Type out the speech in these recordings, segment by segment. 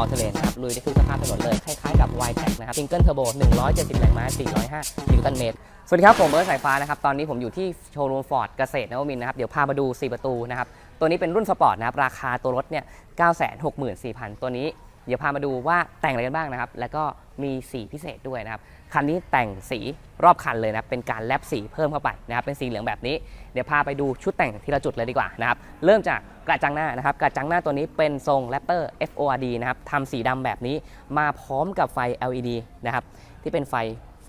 All Terrain นครับลุยได้ทุกสภาพถนนเลย คล้ายๆกับ y t e c นะครับซิงเกิลเทอร์โบ170แรงม้า405นิวตันเมตร สวัสดีครับ ผมเบิร์ดสายฟ้านะครับ ตอนนี้ผมอยู่ที่โชว์รูมฟอร์ดเกษตรนวมินนะครับ เดี๋ยวพามาดู 4 ประตูนะครับ ตัวนี้เป็นรุ่นสปอร์ตนะครับ ราคาตัวรถเนี่ย 964,000 ตัวนี้ เดี๋ยวพามาดูว่าแต่งอะไรกันบ้างนะครับ แล้วก็มีสีพิเศษด้วยนะครับ คันนี้แต่งสีรอบคันเลยนะเป็นการแลบสีเพิ่มเข้าไปนะครับเป็นสีเหลืองแบบนี้เดี๋ยวพาไปดูชุดแต่งทีละจุดเลยดีกว่านะครับเริ่มจากกระจังหน้านะครับกระจังหน้าตัวนี้เป็นทรงแรปเตอร์ FORD นะครับทำสีดำแบบนี้มาพร้อมกับไฟ LED นะครับที่เป็นไฟ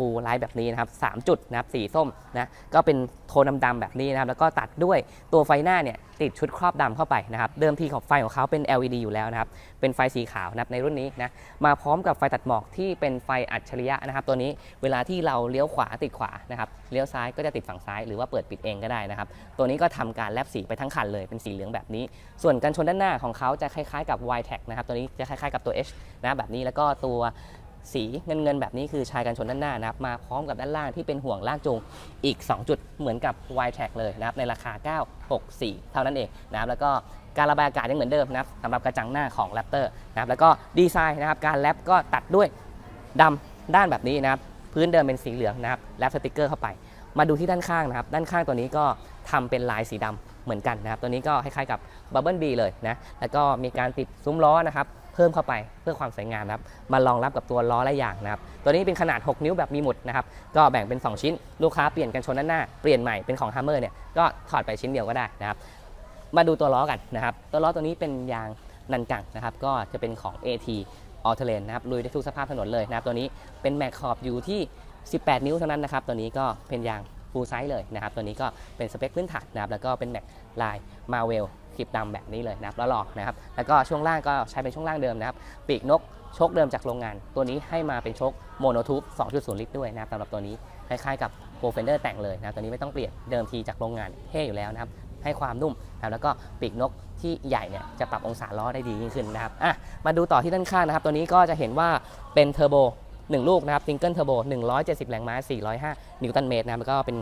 ฟูลไลท์แบบนี้นะครับ3จุดนะครับสีส้มนะก็เป็นโทนดำๆแบบนี้นะครับแล้วก็ตัดด้วยตัวไฟหน้าเนี่ยติดชุดครอบดำเข้าไปนะครับเดิมทีของไฟของเขาเป็น LED อยู่แล้วนะครับเป็นไฟสีขาวนะครับในรุ่นนี้นะมาพร้อมกับไฟตัดหมอกที่เป็นไฟอัจฉริยะนะครับ ตัวนี้เวลาที่เราเลี้ยวขวาติดขวานะครับเลี้ยวซ้ายก็จะติดฝั่งซ้ายหรือว่าเปิดปิดเองก็ได้นะครับตัวนี้ก็ทำการแลบสีไปทั้งคันเลยเป็นสีเหลืองแบบนี้ ส่วนกันชนด้านหน้าของเขาจะคล้ายๆกับ y t e c นะครับตัวนี้จะคล้ายๆกับตัว H นะแบบนี้แล้วก็ตัว สีเงินเงินแบบนี้คือชายกันชนด้านหน้านะครับมาพร้อมกับด้านล่างที่เป็นห่วงลากจูงอีก 2 จุดเหมือนกับ y t e c เลยนะครับในราคา 964 เท่านั้นเองนะครับแล้วก็การระบายอากาศยังเหมือนเดิมนะครับสำหรับกระจังหน้าของ Raptor นะครับแล้วก็ดีไซน์นะครับการแลบก็ตัดด้วยดำด้านแบบนี้นะครับพื้นเดิมเป็นสีเหลืองนะครับแลบสติกเกอร์เข้าไป มาดูที่ด้านข้างนะครับด้านข้างตัวนี้ก็ทำเป็นลายสีดำเหมือนกันนะครับตัวนี้ก็คล้ายๆกับบับเบิลบีเลยนะแล้วก็มีการติดซุ้มล้อนะครับ เพิ่มเข้าไปเพื่อความสวยงามนะครับมารองรับกับตัวล้อและยางนะครับตัวนี้เป็นขนาด 6 นิ้วแบบมีหมุดนะครับก็แบ่งเป็น 2 ชิ้น ลูกค้าเปลี่ยนกันชนด้านหน้าเปลี่ยนใหม่เป็นของ Hammer เนี่ยก็ถอดไปชิ้นเดียวก็ได้นะครับมาดูตัวล้อกันนะครับตัวล้อตัวนี้เป็นยางนันกังนะครับก็จะเป็นของ AT All Terrain นะครับลุยได้ทุกสภาพถนนเลยนะครับตัวนี้เป็นแม็กขอบอยู่ที่ 18 นิ้วเท่านั้นนะครับตัวนี้ก็เป็นยางฟูลไซส์เลยนะครับตัวนี้ก็เป็นสเปคพื้นฐานนะครับแล้วก็เป็นแม็กลายมาเวล คลิปดำแบบนี้เลยนะครับแล้วหลอกนะครับแล้วก็ช่วงล่างก็ใช้เป็นช่วงล่างเดิมนะครับ ปีกนกโชคเดิมจากโรงงาน ตัวนี้ให้มาเป็นโชคโมโนทูบ2.0 ลิตรด้วยนะครับสำหรับตัวนี้คล้ายๆกับโ r เฟนเดอร์แต่งเลยนะตัวนี้ไม่ต้องเปลี่ยนเดิมทีจากโรงงานเท่อยู่แล้วนะครับให้ความนุ่มนะครับแล้วก็ปีกนกที่ใหญ่เนี่ยจะปรับองศาล้อได้ดียิ่งขึ้นนะครับอะมาดูต่อที่ด้านข้างนะครับ ตัวนี้ก็จะเห็นว่าเป็นเทอร์โบ1 ลูกนะครับซิงเกิลเทอร์โบ170 แรงม้า 405 นิวตันเมตรนะครับแล้วก็เป็น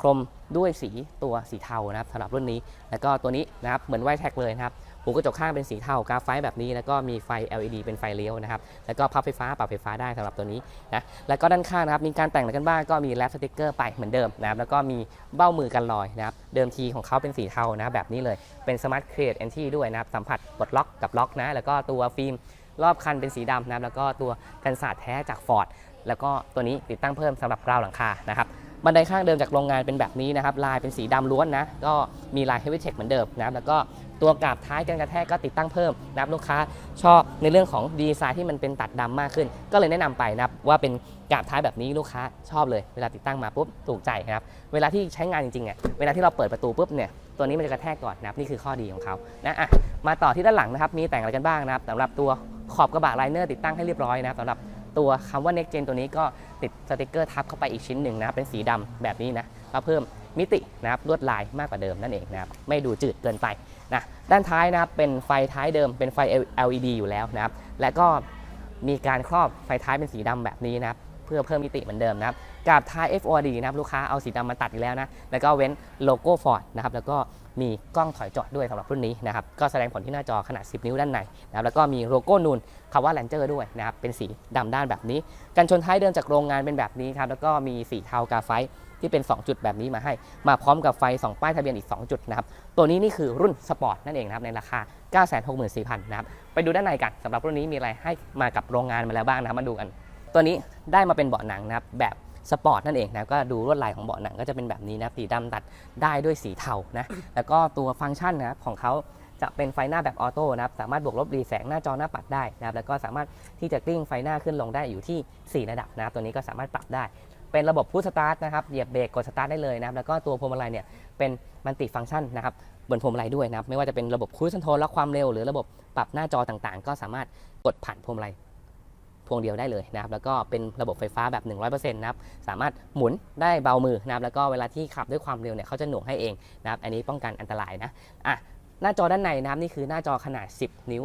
ครมด้วยสีตัวสีเทานะครับสำหรับรุ่นนี้ แล้วก็ตัวนี้นะครับเหมือนไวท์แท็กเลยนะครับหูกระจกข้างเป็นสีเทากราฟไฟแบบนี้ แล้วก็มีไฟ LED เป็นไฟเลี้ยวนะครับ แล้วก็พับไฟฟ้าปรับไฟฟ้าได้สำหรับตัวนี้นะ แล้วก็ด้านข้างนะครับ มีการแต่งอะไรกันบ้างก็มีแรปสติกเกอร์ไปเหมือนเดิมนะครับ แล้วก็มีเบ้ามือกันรอยนะครับ เดิมทีของเขาเป็นสีเทานะครับแบบนี้เลย เป็นสมาร์ทเครดแอนที่ด้วยนะครับ สัมผัสกดล็อกกับล็อกนะ แล้วก็ตัวฟิล์มรอบคันเป็นสีดำนะครับ แล้วก็ตัวกันสาดแท้จากฟอร์ด แล้วก็ตัวนี้ติดตั้งเพิ่มสำหรับราวหลังคานะครับ บันไดข้างเดิมจากโรงงานเป็นแบบนี้นะครับลายเป็นสีดำล้วนนะก็มีลาย Heavy Tech เหมือนเดิมนะครับแล้วก็ตัวกราบท้ายกันกระแทกก็ติดตั้งเพิ่มนะครับลูกค้าชอบในเรื่องของดีไซน์ที่มันเป็นตัดดำมากขึ้น ก็เลยแนะนำไปนะครับว่าเป็นกราบท้ายแบบนี้ลูกค้าชอบเลย เวลาติดตั้งมาปุ๊บถูกใจนะครับเวลาที่ใช้งานจริงๆอะเวลาที่เราเปิดประตูปุ๊บเนี่ยตัวนี้มันจะกระแทกก่อนนะครับนี่คือข้อดีของเขานะอะมาต่อที่ด้านหลังนะครับมีแต่งอะไรกันบ้างนะครับสำหรับตัวขอบกระบะไลเนอร์ติดตั้งให้เรียบร้อยนะครับสำหรับ ตัวคำว่า Next Gen ตัวนี้ก็ติดสติกเกอร์ทับเข้าไปอีกชิ้นหนึ่งนะครับเป็นสีดำแบบนี้นะก็เพิ่มมิตินะครับลวดลายมากกว่าเดิมนั่นเองนะครับไม่ดูจืดเกินไปนะด้านท้ายนะครับเป็นไฟท้ายเดิมเป็นไฟ LED อยู่แล้วนะครับและก็มีการครอบไฟท้ายเป็นสีดำแบบนี้นะครับเพื่อเพิ่มมิติเหมือนเดิมนะครับกับท้าย FORD นะครับลูกค้าเอาสีดำมาตัดอีกแล้วนะแล้วก็เว้นโลโก้ Ford นะครับแล้วก็ มีกล้องถอยจอดด้วยสำหรับรุ่นนี้นะครับก็แสดงผลที่หน้าจอขนาด 10 นิ้วด้านในนะครับแล้วก็มีโลโก้นูนคำว่า Ranger ด้วยนะครับเป็นสีดำด้านแบบนี้ กันชนท้ายเดิมจากโรงงานเป็นแบบนี้ครับแล้วก็มีสีเทากาไฟที่เป็น 2 จุดแบบนี้มาให้ มาพร้อมกับไฟ 2 ป้ายทะเบียนอีก 2 จุดนะครับ ตัวนี้นี่คือรุ่นสปอร์ตนั่นเองนะครับในราคา 964,000นะครับ ไปดูด้านในกันสำหรับรุ่นนี้มีอะไรให้มากับโรงงานมาแล้วบ้างนะครับมาดูกัน ตัวนี้ได้มาเป็นเบาะหนังนะครับแบบ สปอร์ตนั่นเองนะก็ดูลวดลายของเบาะหนังก็จะเป็นแบบนี้นะสีดำตัดได้ด้วยสีเทานะแล้วก็ตัวฟังก์ชันนะครับของเขาจะเป็นไฟหน้าแบบออโต้นะครับสามารถบวกลบรีแสงหน้าจอหน้าปัดได้นะครับแล้วก็สามารถที่จะกลิ้งไฟหน้าขึ้นลงได้อยู่ที่ 4 ระดับนะครับตัวนี้ก็สามารถปรับได้ เป็นระบบพุชสตาร์ทนะครับเหยียบเบรกกดสตาร์ทได้เลยนะครับแล้วก็ตัวพวงมาลัยเนี่ยเป็นมันติฟังก์ชันนะครับบนพวงมาลัยด้วยนะครับไม่ว่าจะเป็นระบบครู i คอนโทรลและความเร็วหรือระบบปรับหน้าจอต่างๆ ก็สามารถกดผ่านพวงมาลัย พวงเดียวได้เลยนะครับแล้วก็เป็นระบบไฟฟ้าแบบ 100%นะครับสามารถหมุนได้เบามือนะครับแล้วก็เวลาที่ขับด้วยความเร็วเนี่ยเขาจะหน่วงให้เองนะครับอันนี้ป้องกันอันตรายนะอะหน้าจอด้านในนะครับนี่คือหน้าจอขนาด 10 นิ้ว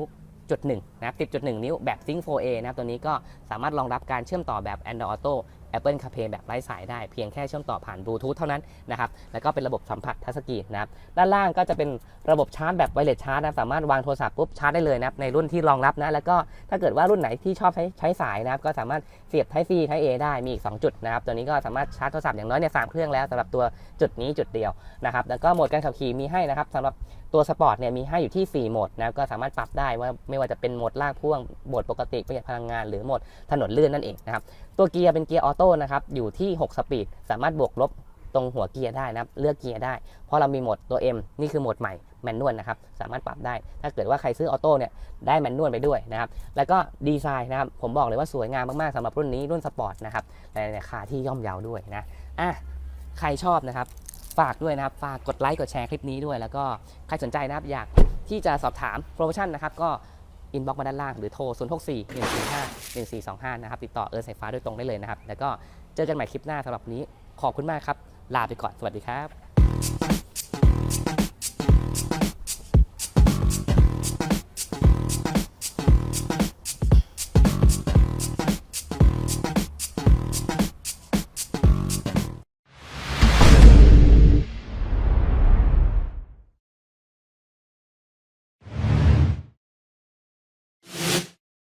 จุดหนึ่งนะครับ10.1 นิ้วแบบ Sync 4A นะครับตัวนี้ก็สามารถรองรับการเชื่อมต่อแบบ Android Auto Apple CarPlay แบบไร้สายได้เพียงแค่เชื่อมต่อผ่านบลูทูธเท่านั้นนะครับแล้วก็เป็นระบบสัมผัสทัชสกรีนนะครับด้านล่างก็จะเป็นระบบชาร์จแบบไวเลสชาร์จนะสามารถวางโทรศัพท์ปุ๊บชาร์จได้เลยนะครับในรุ่นที่รองรับนะแล้วก็ถ้าเกิดว่ารุ่นไหนที่ชอบใช้ใช้สายนะครับก็สามารถเสียบ Type C Type A ได้มีอีก 2 จุดนะครับตัวนี้ก็สามารถชาร์จโทรศัพท์อย่างน้อยเนี่ยสามเครื่องแล้วสำหรับตัวจุดนี้จุดเดียวนะครับแล้วก็โหมดการขับขี่มีให้นะครับสำหรับตัวสปอร์ตเนี่ยมีให้อยู่ที่ 4 โหมดนะก็สามารถปรับได้ว่าไม่ว่าจะเป็นโหมดลากพ่วงโหมดปกติประหยัดพลังงานหรือโหมดถนนลื่นนั่นเองนะครับตัวเกียร์เป็นเกียร์ออโต้นะครับอยู่ที่6สปีดสามารถบวกลบตรงหัวเกียร์ได้นะครับเลือกเกียร์ได้ เพราะเรามีโหมดตัว M นี่คือโหมดใหม่แมนนวลนะครับสามารถปรับได้ ถ้าเกิดว่าใครซื้อออโต้เนี่ยได้แมนนวลไปด้วยนะครับแล้วก็ดีไซน์นะครับผมบอกเลยว่าสวยงามมากๆสำหรับรุ่นนี้รุ่นสปอร์ตนะครับในราคาที่ย่อมเยาด้วยนะอะใครชอบนะครับฝากด้วยนะครับฝากกดไลค์กดแชร์คลิปนี้ด้วย แล้วก็ใครสนใจนะครับอยากที่จะสอบถามโปรโมชั่นนะครับก็ อินบ็อกมาด้านล่างหรือโทร 0 6 4 1 4 5 1 4 2 5 นะครับ ติดต่อเออสายฟ้าโดยตรงได้เลยนะครับ แล้วก็เจอกันใหม่คลิปหน้าสำหรับนนี้ ขอบคุณมากครับ ลาไปก่อน สวัสดีครับ